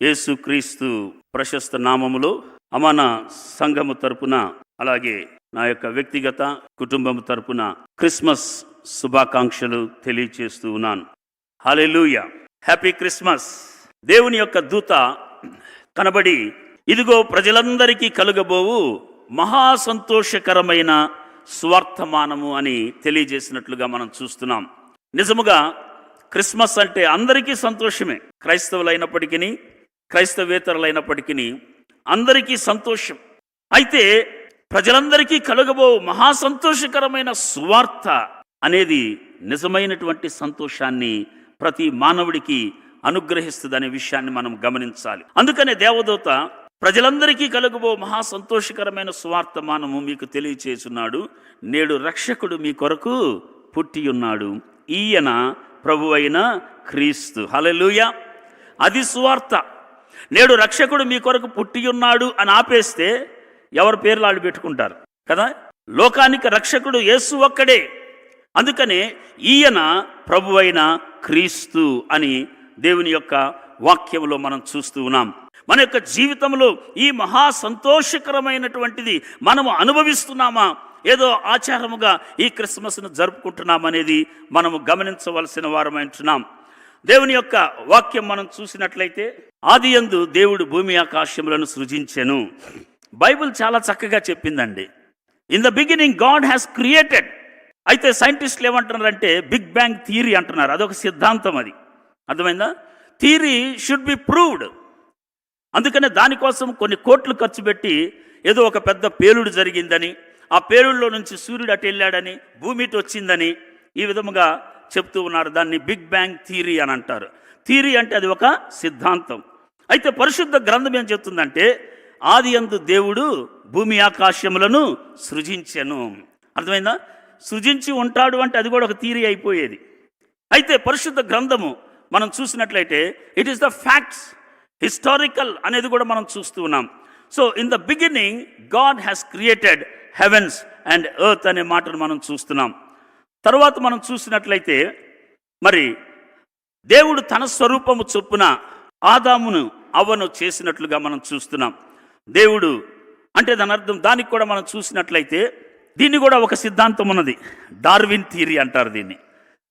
యేసుక్రీస్తు ప్రశస్త నామములో అమాన సంఘము తరపున అలాగే నా యొక్క వ్యక్తిగత కుటుంబం తరపున క్రిస్మస్ శుభాకాంక్షలు తెలియచేస్తూ ఉన్నాను. Hallelujah happy Christmas! దేవుని యొక్క దూత కనబడి ఇదిగో ప్రజలందరికీ కలుగబోవు మహా సంతోషకరమైన స్వార్థమానము అని తెలియజేసినట్లుగా మనం చూస్తున్నాం. నిజముగా క్రిస్మస్ అంటే అందరికీ సంతోషమే. క్రైస్తవులైనప్పటికీ క్రైస్తవేతరులైనప్పటికీ అందరికీ సంతోషం. అయితే ప్రజలందరికీ కలుగబో మహా సంతోషకరమైన సువార్త అనేది నిజమైనటువంటి సంతోషాన్ని ప్రతి మానవుడికి అనుగ్రహిస్తుందనే విషయాన్ని మనం గమనించాలి. అందుకనే దేవదూత ప్రజలందరికీ కలుగుబో మహా సంతోషకరమైన సువార్తమానము మీకు తెలియచేస్తున్నాడు. నేడు రక్షకుడు మీ కొరకు పుట్టి ఉన్నాడు. ఈయన ప్రభు అయిన క్రీస్తు. హలలుయ అది సువార్త. నేడు రక్షకుడు మీ కొరకు పుట్టి ఉన్నాడు అని ఆపేస్తే ఎవరి పేర్లు వాళ్ళు పెట్టుకుంటారు కదా? లోకానికి రక్షకుడు యేసు ఒక్కడే. అందుకనే ఈయన ప్రభు అయిన క్రీస్తు అని దేవుని యొక్క వాక్యంలో మనం చూస్తూ ఉన్నాం. మన యొక్క జీవితంలో ఈ మహా సంతోషకరమైనటువంటిది మనము అనుభవిస్తున్నామా? ఏదో ఆచారముగా ఈ క్రిస్మస్ను జరుపుకుంటున్నామనేది మనము గమనించవలసిన వారమంటున్నాం దేవుని యొక్క వాక్యం మనం చూసినట్లయితే ఆది ఎందు దేవుడు భూమి ఆకాశములను సృజించెను. బైబిల్ చాలా చక్కగా చెప్పిందండి. In the beginning God has created అయితే సైంటిస్టులు ఏమంటున్నారంటే బిగ్ బ్యాంగ్ థియరీ అంటున్నారు. అదొక సిద్ధాంతం అది. అర్థమైందా? థియరీ షుడ్ బి ప్రూవ్డ్ అందుకనే దానికోసం కొన్ని కోట్లు ఖర్చు పెట్టి ఏదో ఒక పెద్ద పేలుడు జరిగిందని ఆ పేలుడులో నుంచి సూర్యుడు అటు వెళ్ళాడని భూమి ఇటు వచ్చిందని ఈ విధముగా చెప్తూ ఉన్నారు. దాన్ని బిగ్ బ్యాంగ్ థియరీ అని అంటారు. థియరీ అంటే అది ఒక సిద్ధాంతం. అయితే పరిశుద్ధ గ్రంథం ఏం చెప్తుందంటే ఆది అందు దేవుడు భూమి ఆకాశములను సృజించెను. అర్థమైందా? సృజించి ఉంటాడు అంటే అది కూడా ఒక థీరీ అయిపోయేది. అయితే పరిశుద్ధ గ్రంథము మనం చూసినట్లయితే it is the facts historical అనేది కూడా మనం చూస్తూ ఉన్నాం. So in the beginning God has created heavens and earth అనే మాటను మనం చూస్తున్నాం. తర్వాత మనం చూసినట్లయితే మరి దేవుడు తన స్వరూపము చొప్పున ఆదామును అవ్వను చేసినట్లుగా మనం చూస్తున్నాం. దేవుడు అంటే దాని అర్థం దానికి కూడా మనం చూసినట్లయితే దీన్ని కూడా ఒక సిద్ధాంతం ఉన్నది. డార్విన్ థియరీ అంటారు దీన్ని.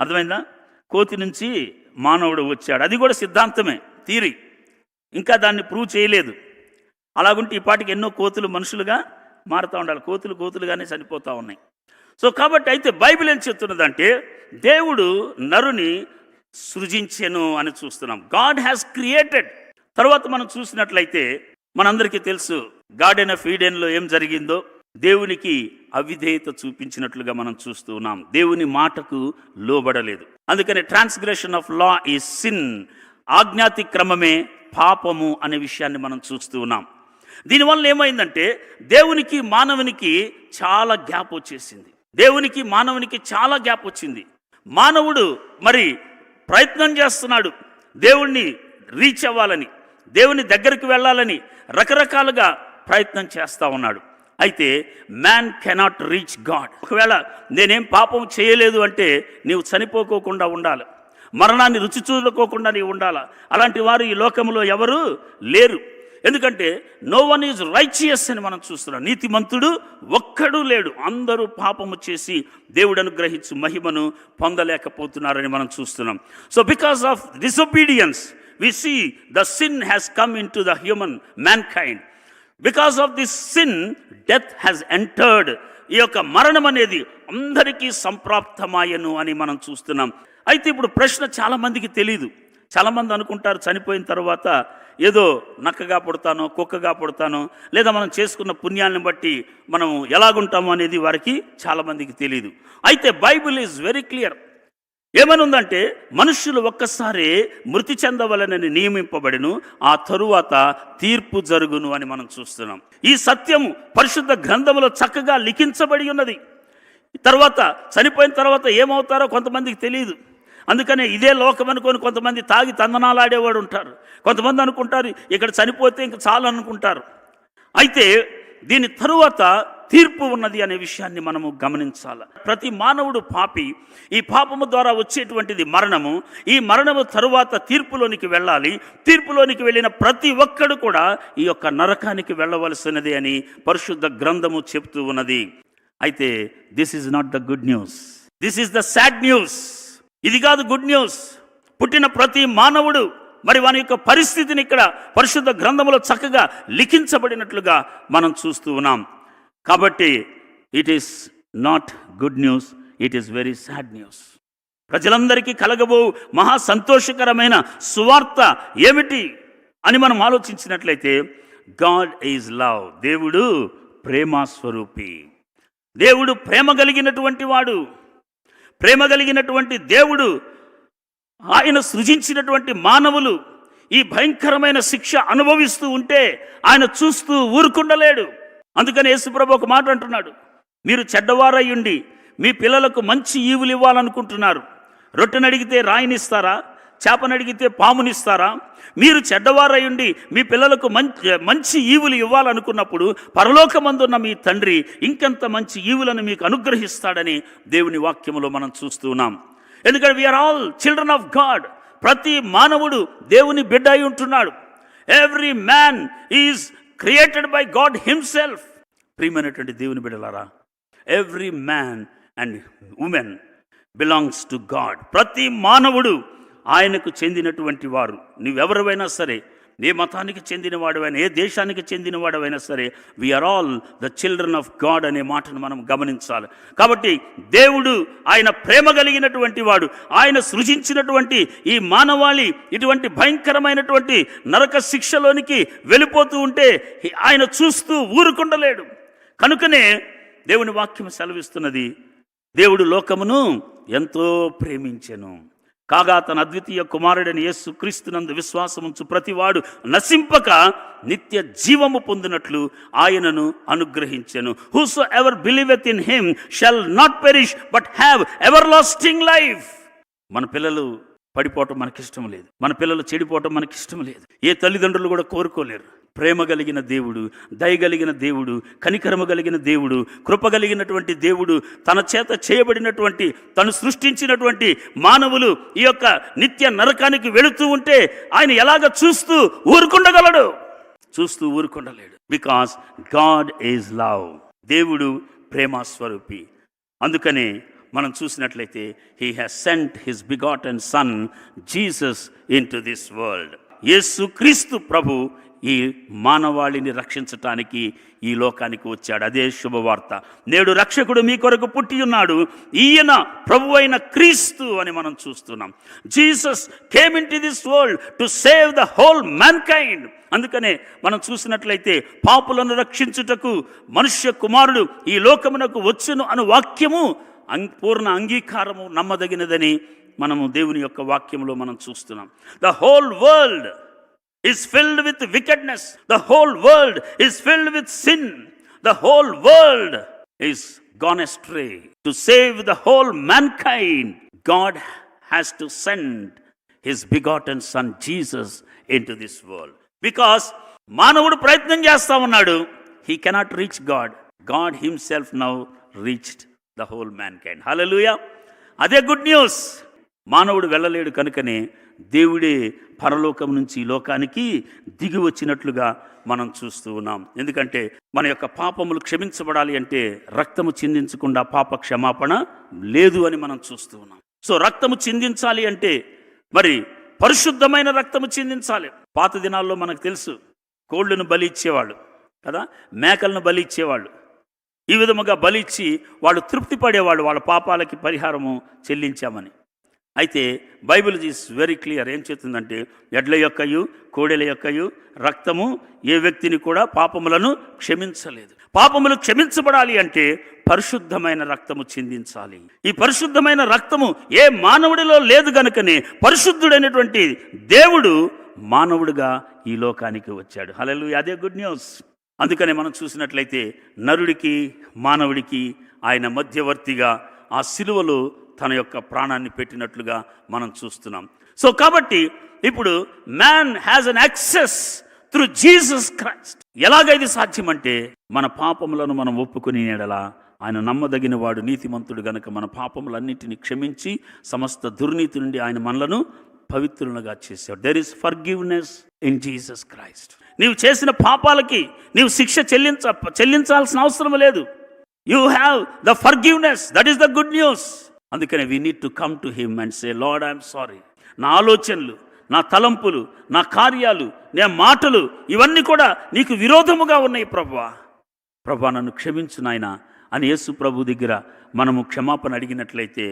అర్థమైందా? కోతి నుంచి మానవుడు వచ్చాడు. అది కూడా సిద్ధాంతమే థియరీ. ఇంకా దాన్ని ప్రూవ్ చేయలేదు. అలాగుంటే ఈ పాటికి ఎన్నో కోతులు మనుషులుగా మారుతూ ఉండాలి. కోతులు కోతులుగానే చనిపోతూ ఉన్నాయి. సో కాబట్టి అయితే బైబిల్ ఏం చెప్తున్నదంటే దేవుడు నరుని సృజించెను అని చూస్తున్నాం. గాడ్ హ్యాస్ క్రియేటెడ్ తర్వాత మనం చూసినట్లయితే మనందరికీ తెలుసు గార్డెన్ ఆఫ్ ఈడెన్లో ఏం జరిగిందో దేవునికి అవిధేయత చూపించినట్లుగా మనం చూస్తూ ఉన్నాం. దేవుని మాటకు లోబడలేదు. అందుకని ట్రాన్స్గ్రెషన్ ఆఫ్ లా ఈ సిన్ ఆజ్ఞాతిక్రమమే పాపము అనే విషయాన్ని మనం చూస్తూ ఉన్నాం. దీనివల్ల ఏమైందంటే దేవునికి మానవునికి చాలా గ్యాప్ వచ్చేసింది. దేవునికి మానవునికి చాలా గ్యాప్ వచ్చింది. మానవుడు మరి ప్రయత్నం చేస్తున్నాడు దేవుణ్ణి రీచ్ అవ్వాలని దేవుని దగ్గరికి వెళ్ళాలని రకరకాలుగా ప్రయత్నం చేస్తూ ఉన్నాడు. అయితే మ్యాన్ కెనాట్ రీచ్ గాడ్ ఒకవేళ నేనేం పాపం చేయలేదు అంటే నీవు చనిపోకోకుండా ఉండాలి. మరణాన్ని రుచి చూడకోకుండా నీవు ఉండాలా. అలాంటి వారు ఈ లోకంలో ఎవరు లేరు. ఎందుకంటే నో వన్ ఈజ్ రైచియస్ అని మనం చూస్తున్నాం. నీతిమంతుడు ఒక్కడు లేడు. అందరూ పాపము చేసి దేవుడు అనుగ్రహించు మహిమను పొందలేకపోతున్నారని మనం చూస్తున్నాం. So because of disobedience we see the sin has come into the human mankind because of this sin death has entered ఈ యొక్క మరణం అనేది అందరికీ సంప్రాప్తమాయను అని మనం చూస్తున్నాం. అయితే ఇప్పుడు ప్రశ్న చాలామందికి తెలియదు చాలామంది అనుకుంటారు చనిపోయిన తర్వాత ఏదో నక్కగా పుడతానో కుక్కగా పుడతానో లేదా మనం చేసుకున్న పుణ్యాన్ని బట్టి మనం ఎలాగుంటాము అనేది వారికి చాలామందికి తెలియదు అయితే బైబిల్ ఈజ్ వెరీ క్లియర్. ఏమనుందంటే మనుషులు మనుష్యులు ఒక్కసారి మృతి చెందవలనని నియమింపబడిను ఆ తరువాత తీర్పు జరుగును అని మనం చూస్తున్నాం. ఈ సత్యము పరిశుద్ధ గ్రంథములో చక్కగా లిఖించబడి ఉన్నది. తర్వాత చనిపోయిన తర్వాత ఏమవుతారో కొంతమందికి తెలియదు అందుకనే ఇదే లోకం అనుకొని కొంతమంది తాగి తందనాలాడేవాడు ఉంటారు. కొంతమంది అనుకుంటారు ఇక్కడ చనిపోతే ఇంక చాలు అనుకుంటారు అయితే దీని తరువాత తీర్పు ఉన్నది అనే విషయాన్ని మనము గమనించాలి. ప్రతి మానవుడు పాపి ఈ పాపము ద్వారా వచ్చేటువంటిది మరణము. ఈ మరణము తరువాత తీర్పులోనికి వెళ్ళాలి. తీర్పులోనికి వెళ్ళిన ప్రతి ఒక్కడు కూడా ఈ యొక్క నరకానికి వెళ్ళవలసినది అని పరిశుద్ధ గ్రంథము చెప్తూ ఉన్నది. అయితే this is not the good news this is the sad news ఇది కాదు గుడ్ న్యూస్ పుట్టిన ప్రతి మానవుడు మరి వాని యొక్క పరిస్థితిని ఇక్కడ పరిశుద్ధ గ్రంథంలో చక్కగా లిఖించబడినట్లుగా మనం చూస్తూ ఉన్నాం. కాబట్టి it is not good news it is very sad news ప్రజలందరికీ కలగబో మహా సంతోషకరమైన సువార్త ఏమిటి అని మనం ఆలోచించినట్లయితే గాడ్ ఈజ్ లవ్ దేవుడు ప్రేమ స్వరూపి దేవుడు ప్రేమ కలిగినటువంటి వాడు. ప్రేమ కలిగినటువంటి దేవుడు ఆయన సృజించినటువంటి మానవులు ఈ భయంకరమైన శిక్ష అనుభవిస్తూ ఉంటే ఆయన చూస్తూ ఊరుకుండలేడు. అందుకని యేసుప్రభు ఒక మాట అంటున్నాడు. మీరు చెడ్డవారయ్యుండి మీ పిల్లలకు మంచి ఈవులు ఇవ్వాలనుకుంటున్నారు. రొట్టెనడిగితే రాయినిస్తారా? చేపను అడిగితే పామునిస్తారా? మీరు చెడ్డవారయుండి మీ పిల్లలకు మంచి మంచి ఈవులు ఇవ్వాలనుకున్నప్పుడు పరలోకమందున్న మీ తండ్రి ఇంకెంత మంచి ఈవులను మీకు అనుగ్రహిస్తాడని దేవుని వాక్యములో మనం చూస్తున్నాం ఎందుకంటే we are all children of God ప్రతి మానవుడు దేవుని బిడ్డ అయి ఉంటున్నాడు. Every man is created by God himself ప్రియమైనటువంటి దేవుని బిడ్డలారా every man and women belongs to God ప్రతి మానవుడు ఆయనకు చెందినటువంటి వారు. నువ్వెవరివైనా సరే ఏ మతానికి చెందినవాడవైనా ఏ దేశానికి చెందినవాడవైనా సరే we are all the children of God అనే మాటను మనం గమనించాలి. కాబట్టి దేవుడు ఆయన ప్రేమ కలిగినటువంటి వాడు ఆయన సృజించినటువంటి ఈ మానవాళి ఇటువంటి భయంకరమైనటువంటి నరక శిక్షలోనికి వెళ్ళిపోతూ ఉంటే ఆయన చూస్తూ ఊరుకుండలేడు కనుకనే దేవుని వాక్యం సెలవిస్తున్నది దేవుడు లోకమును ఎంతో ప్రేమించెను. కాగా తన అద్వితీయ కుమారుడని యేసు క్రీస్తునందు విశ్వాసముంచు ప్రతివాడు నశింపక నిత్య జీవము పొందినట్లు ఆయనను అనుగ్రహించెను. Whosoever believeth in him shall not perish but have everlasting life మన పిల్లలు పడిపోవటం మనకిష్టం లేదు. మన పిల్లలు చెడిపోవటం మనకిష్టం లేదు. ఏ తల్లిదండ్రులు కూడా కోరుకోలేరు. ప్రేమ కలిగిన దేవుడు దయగలిగిన దేవుడు కనికరమ కలిగిన దేవుడు కృప కలిగినటువంటి దేవుడు తన చేత చేయబడినటువంటి తను సృష్టించినటువంటి మానవులు ఈ యొక్క నిత్య నరకానికి వెళుతూ ఉంటే ఆయన ఎలాగ చూస్తూ ఊరుకుండగలడు? చూస్తూ ఊరుకుండలేడు. బికాస్ గాడ్ ఈజ్ లవ్ దేవుడు ప్రేమస్వరూపి. అందుకనే మనం చూసినట్లయితే he has sent his begotten son Jesus into this world యేసు క్రీస్తు ప్రభు ఈ మానవాళిని రక్షించటానికి ఈ లోకానికి వచ్చాడు. అదే శుభవార్త. నేడు రక్షకుడు మీ కొరకు పుట్టి ఉన్నాడు. ఈయన ప్రభు అయిన క్రీస్తు అని మనం చూస్తున్నాం. Jesus came into this world to save the whole mankind అందుకనే మనం చూసినట్లయితే పాపులను రక్షించుటకు మనుష్య కుమారుడు ఈ లోకమునకు వచ్చును అను వాక్యము అం- పూర్ణ అంగీకారము నమ్మదగినదని మనము దేవుని యొక్క వాక్యంలో మనం చూస్తున్నాం. The whole world is filled with wickedness. The whole world is filled with sin. The whole world is gone astray. To save the whole mankind, God has to send his begotten son Jesus into this world. Because మానవుడు ప్రయత్నం చేస్తా ఉన్నాడు he cannot reach God God himself now reached the whole mankind hallelujah అదే good news మానవుడు వెళ్ళలేడు కనుకనే దేవుడే పరలోకం నుంచి ఈ లోకానికి దిగి వచ్చినట్లుగా మనం చూస్తూ ఉన్నాం. ఎందుకంటే మన యొక్క పాపములు క్షమించబడాలి అంటే రక్తము చిందించకుండా పాప క్షమాపణ లేదు అని మనం చూస్తూ ఉన్నాం. సో రక్తము చిందించాలి అంటే మరి పరిశుద్ధమైన రక్తము చిందించాలి. పాత దినాల్లో మనకు తెలుసు కోళ్ళను బలి ఇచ్చేవాళ్ళు కదా మేకలను బలి ఇచ్చేవాళ్ళు. ఈ విధముగా బలిచ్చి వాళ్ళు తృప్తి పడేవాళ్ళు వాళ్ళ పాపాలకి పరిహారము చెల్లించామని. అయితే బైబిల్ ఈజ్ వెరీ క్లియర్. ఏం చెప్తుందంటే ఎడ్ల యొక్కయు కోడెల యొక్కయు రక్తము ఏ వ్యక్తిని కూడా పాపములను క్షమించలేదు. పాపములు క్షమించబడాలి అంటే పరిశుద్ధమైన రక్తము చిందించాలి. ఈ పరిశుద్ధమైన రక్తము ఏ మానవుడిలో లేదు గనుకనే పరిశుద్ధుడైనటువంటి దేవుడు మానవుడిగా ఈ లోకానికి వచ్చాడు. హలలు అదే గుడ్ న్యూస్. అందుకనే మనం చూసినట్లయితే నరుడికి మానవుడికి ఆయన మధ్యవర్తిగా ఆ సిలువలో తన యొక్క ప్రాణాన్ని పెట్టినట్లుగా మనం చూస్తున్నాం. సో కాబట్టి ఇప్పుడు man has an access through Jesus Christ ఎలాగ ఇది సాధ్యమంటే మన పాపములను మనం ఒప్పుకుని ఎడలా ఆయన నమ్మదగిన వాడు నీతిమంతుడు గనుక మన పాపములన్నిటిని క్షమించి సమస్త దుర్నీతి నుండి ఆయన మనలను పవిత్రులుగా చేశాడు. There is forgiveness in Jesus Christ నీవు చేసిన పాపాలకి నీవు శిక్ష చెల్లించ చెల్లించాల్సిన అవసరం లేదు. You have the forgiveness that is the good news అందుకనే we need to come to him and say Lord I'm sorry నా ఆలోచనలు నా తలంపులు నా కార్యాలు నా మాటలు ఇవన్నీ కూడా నీకు విరోధముగా ఉన్నాయి ప్రభా. ప్రభా నన్ను క్షమించు నాయన అని యేసు ప్రభు దగ్గర మనము క్షమాపణ అడిగినట్లయితే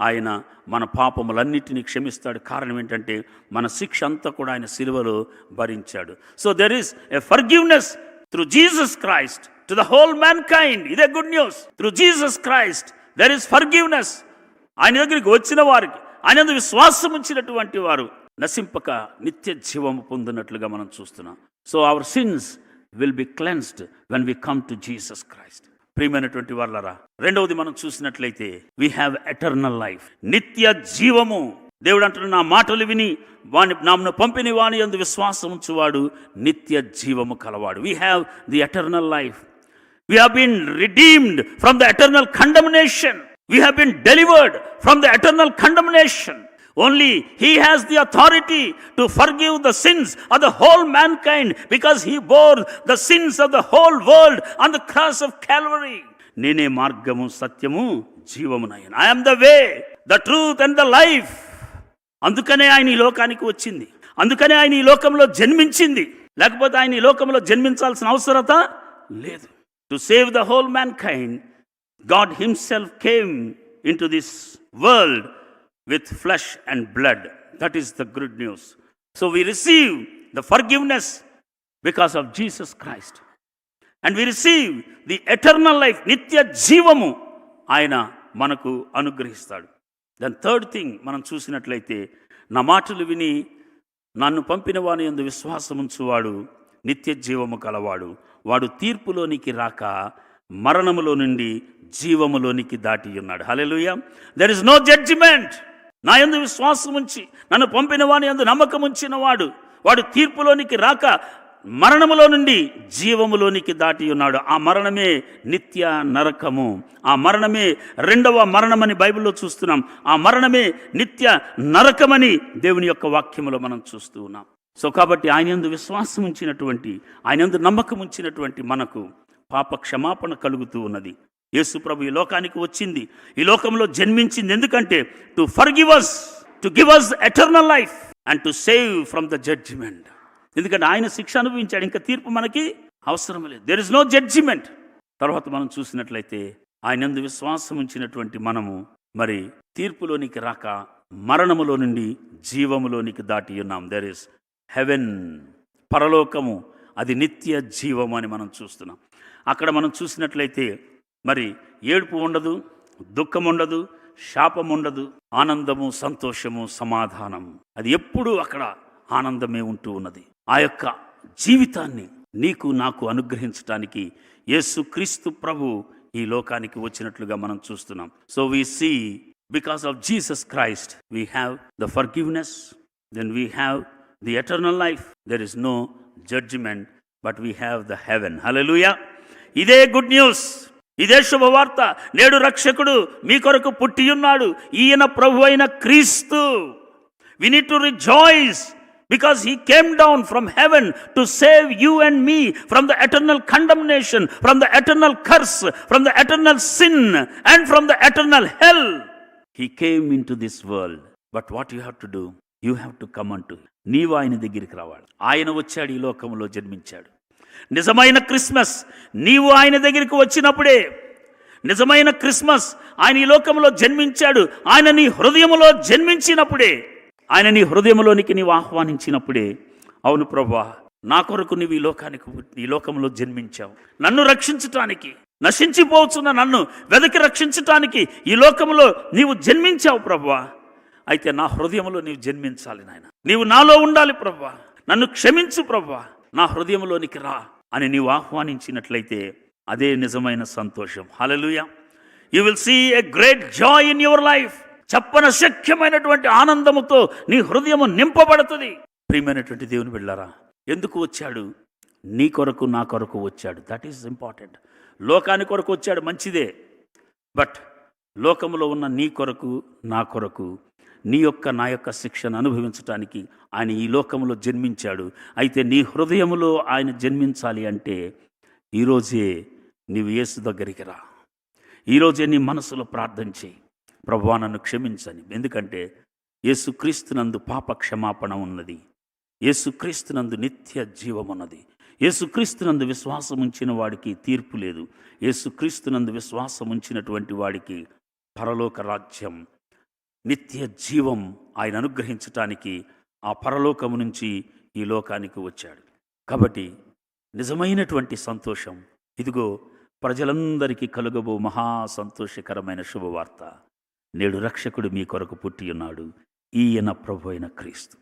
ఆయన మన పాపములన్నిటినీ క్షమిస్తాడు. కారణం ఏంటంటే మన శిక్ష అంతా కూడా ఆయన సిలువలో భరించాడు. So there is a forgiveness through Jesus Christ to the whole mankind ఇదే good news through Jesus Christ there is forgiveness ఆయన దగ్గరికి వచ్చిన వారికి ఆయన విశ్వాసం ఉంచినటువంటి వారు నశింపక నిత్య జీవము పొందినట్లుగా మనం చూస్తున్నాం. So our sins will be cleansed when we come to Jesus Christ ప్రియమైనటువంటి వాళ్ళరా రెండవది మనం చూసినట్లయితే వీ హ్యావ్ ఎటర్నల్ లైఫ్ నిత్య జీవము. దేవుడు అంటున్న నా మాటలు విని వాని నామను పంపిని వాని ఎందు విశ్వాసం ఉంచువాడు నిత్య జీవము కలవాడు. We have the eternal life We have redeemed from the eternal condemnation we have been delivered from the eternal condemnation only he has the authority to forgive the sins of the whole mankind because he bore the sins of the whole world on the cross of Calvary నేనే మార్గము సత్యము జీవము Nayan I'm the way the truth and the life అందుకనే ఆయన ఈ లోకానికి వచ్చింది అందుకనే ఆయన ఈ లోకంలో జన్మించింది లేకపోతే ఆయన ఈ లోకంలో జన్మించాల్సిన అవసరత లేదు to save the whole mankind God Himself came into this world world flesh and and blood is the the news. News so receive receive the because of Jesus of Jesus Christ and we receive the eternal life నిత్య జీవము ఆయన మనకు అనుగ్రహిస్తాడు. Then third thing మనం చూసినట్లయితే నా మాటలు విని నన్ను పంపిన వాని ఎందు విశ్వాసముంచువాడు నిత్య జీవము కలవాడు. వాడు తీర్పులోనికి రాక మరణములో నుండి జీవములోనికి దాటి ఉన్నాడు. Hallelujah there is no judgement నా యందు విశ్వాసం ఉంచి నన్ను పంపిన వాని యందు నమ్మకం ఉంచిన వాడు వాడు తీర్పులోనికి రాక మరణములో నుండి జీవములోనికి దాటి ఉన్నాడు. ఆ మరణమే నిత్య నరకము. ఆ మరణమే రెండవ మరణమని బైబిల్లో చూస్తున్నాం. ఆ మరణమే నిత్య నరకమని దేవుని యొక్క వాక్యములో మనం చూస్తూ ఉన్నాం. సో కాబట్టి ఆయన ఎందు విశ్వాసం ఉంచినటువంటి ఆయన ఎందు నమ్మకం ఉంచినటువంటి మనకు పాప క్షమాపణ కలుగుతూ ఉన్నది. యేసుప్రభు ఈ లోకానికి వచ్చింది. ఈ లోకంలో జన్మించింది ఎందుకంటే to forgive us to give us eternal life and to save from the judgement ఎందుకంటే ఆయన శిక్ష అనుభవించాడు. ఇంకా తీర్పు మనకి అవసరం లేదు. దెర్ ఇస్ నో జడ్జిమెంట్ తర్వాత మనం చూసినట్లయితే ఆయన ఎందు విశ్వాసం ఉంచినటువంటి మనము మరి తీర్పులోనికి రాక మరణములో నుండి జీవములోనికి దాటి ఉన్నాం. దెర్ ఇస్ హెవెన్ పరలోకము అది నిత్య జీవము అని మనం చూస్తున్నాం. అక్కడ మనం చూసినట్లయితే మరి ఏడుపు ఉండదు దుఃఖం ఉండదు శాపం ఉండదు ఆనందము సంతోషము సమాధానం. అది ఎప్పుడూ అక్కడ ఆనందమే ఉంటూ ఉన్నది. ఆ యొక్క జీవితాన్ని నీకు నాకు అనుగ్రహించటానికి యేసు క్రీస్తు ప్రభు ఈ లోకానికి వచ్చినట్లుగా మనం చూస్తున్నాం. So we see because of Jesus Christ we have the forgiveness then we have the eternal life there is no judgement but we have the heaven hallelujah ఇదే గుడ్ న్యూస్ ఇదే శుభవార్త. నేడు రక్షకుడు మీ కొరకు పుట్టియున్నాడు. ఈయన ప్రభు అయిన క్రీస్తు. We need to rejoice because he came down from heaven to save you and me from the eternal condemnation from the eternal curse from the eternal sin and from the eternal hell he came into this world but what you have to do you have to come అంటూ నీవు ఆయన దగ్గరికి రావాలి. ఆయన వచ్చాడు ఈ లోకంలో జన్మించాడు. నిజమైన క్రిస్మస్ నీవు ఆయన దగ్గరికి వచ్చినప్పుడే నిజమైన క్రిస్మస్ ఆయన ఈ లోకంలో జన్మించాడు ఆయన నీ హృదయములో జన్మించినప్పుడే ఆయన నీ హృదయంలోనికి నీవు ఆహ్వానించినప్పుడే అవును ప్రభా నా కొరకు నీవు ఈ లోకానికి ఈ లోకంలో జన్మించావు. నన్ను రక్షించటానికి నశించిపోతున్న నన్ను వెదకి రక్షించటానికి ఈ లోకంలో నీవు జన్మించావు ప్రభా. అయితే నా హృదయంలో నీవు జన్మించాలి నాయన. నీవు నాలో ఉండాలి ప్రభా. నన్ను క్షమించు ప్రభా. నా హృదయంలోనికి రా అని నీవు ఆహ్వానించినట్లయితే అదే నిజమైన సంతోషం. Hallelujah you will see a great joy in your life చెప్పన శక్యమైనటువంటి ఆనందముతో నీ హృదయము నింపబడుతుంది. ప్రియమైనటువంటి దేవుని వెళ్ళారా ఎందుకు వచ్చాడు? నీ కొరకు నా కొరకు వచ్చాడు. దట్ ఈస్ ఇంపార్టెంట్ లోకాని కొరకు వచ్చాడు మంచిదే. బట్ లోకములో ఉన్న నీ కొరకు నా కొరకు నీ యొక్క నా యొక్క శిక్షను అనుభవించటానికి ఆయన ఈ లోకములో జన్మించాడు. అయితే నీ హృదయములో ఆయన జన్మించాలి అంటే ఈరోజే నీవు యేసు దగ్గరికి రా. ఈరోజే నీ మనసులో ప్రార్థన చేయి. ప్రభువా నన్ను క్షమించని. ఎందుకంటే యేసుక్రీస్తునందు పాప క్షమాపణ ఉన్నది. యేసుక్రీస్తునందు నిత్య జీవమున్నది యేసుక్రీస్తునందు విశ్వాసం ఉంచిన వాడికి తీర్పు లేదు. యేసుక్రీస్తునందు విశ్వాసం ఉంచినటువంటి వాడికి పరలోక రాజ్యం నిత్య జీవం ఆయన అనుగ్రహించటానికి ఆ పరలోకము నుంచి ఈ లోకానికి వచ్చాడు. కాబట్టి నిజమైనటువంటి సంతోషం. ఇదిగో ప్రజలందరికీ కలుగబో మహా సంతోషకరమైన శుభవార్త. నేడు రక్షకుడు మీ కొరకు పుట్టి ఉన్నాడు. ఈయన ప్రభు అయిన క్రీస్తు.